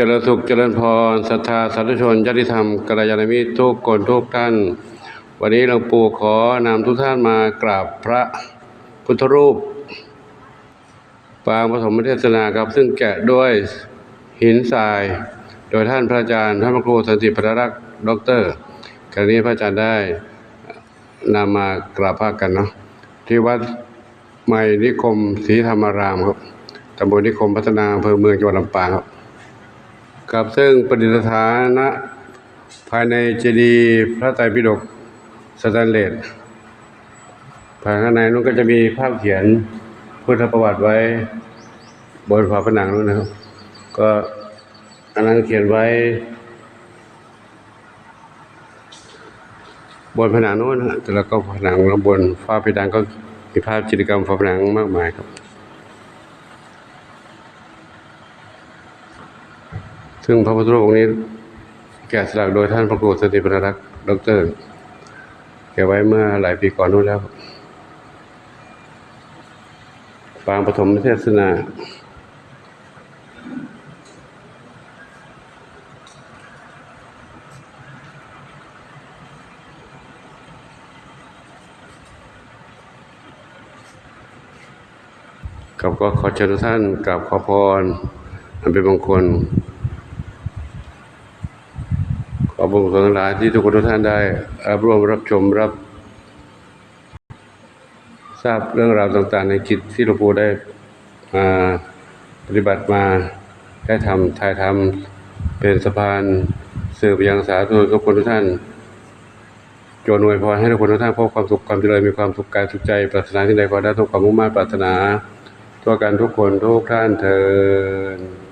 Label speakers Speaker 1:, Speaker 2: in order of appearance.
Speaker 1: เจริญสุขเจริญพรศรัทธาสาธุชนญาติธรรมกัลยาณมิตรทุกคนทุกท่าน วันนี้หลวงปู่ขอนำทุกท่านมากราบพระพุทธรูป ปางปฐมเทศนาครับ ซึ่งแกะด้วยหินทราย โดยท่านพระอาจารย์ท่านพระครูสันติพัทรักษ์ด็อกเตอร์ครั้นี้พระอาจารย์ได้นำมากราบพระกันเนาะที่วัดใหม่นิคมศรีธรรมารามครับตำบลนิคมพัฒนาอำเภอเมืองจังหวัดลำปางครับ ครับซึ่งประดิษฐานณภายในเจดีย์พระไตรปิฎกสแตนเลสภายข้างในนู้นก็จะมีภาพเขียนพุทธประวัติไว้ บนฝาผนังนู้นนะครับ ก็อันนั้นเขียนไว้ บนผนังโน้นนะแต่แล้วก็ผนังล้วบนฝ้าเพดานก็มีภาพจิตรกรรมฝาผนังมากมายครับ ซึ่งพระพุทธรูปองค์นี้แกะสลักโดยท่านพระครูสติปนรักษ์ดรแกะไว้เมื่อหลายปีก่อนนู้นแล้วปางปฐมเทศนากับก็ขอเชิญท่านกราบขอพรอันเป็นมงคล ขอบุญกุศลทั้งหลายที่ทุกคนทุกท่านได้ร่วมรับชมรับ ทราบเรื่องราวต่างๆ ในจิตที่หลวงปู่ได้ปฏิบัติมาได้ทำถ่ายทำเป็นสะพานสื่อไปยังสาธุชนทุกคนทุกท่านจนอวยพรให้ทุกคนทุกท่านพบความสุขความเจริญมีความสุขกายสุขใจปรารถนาที่ใดก็ได้ทุกความมุ่งมั่นปรารถนาทั่วกันทุกคนทุกท่านเทิน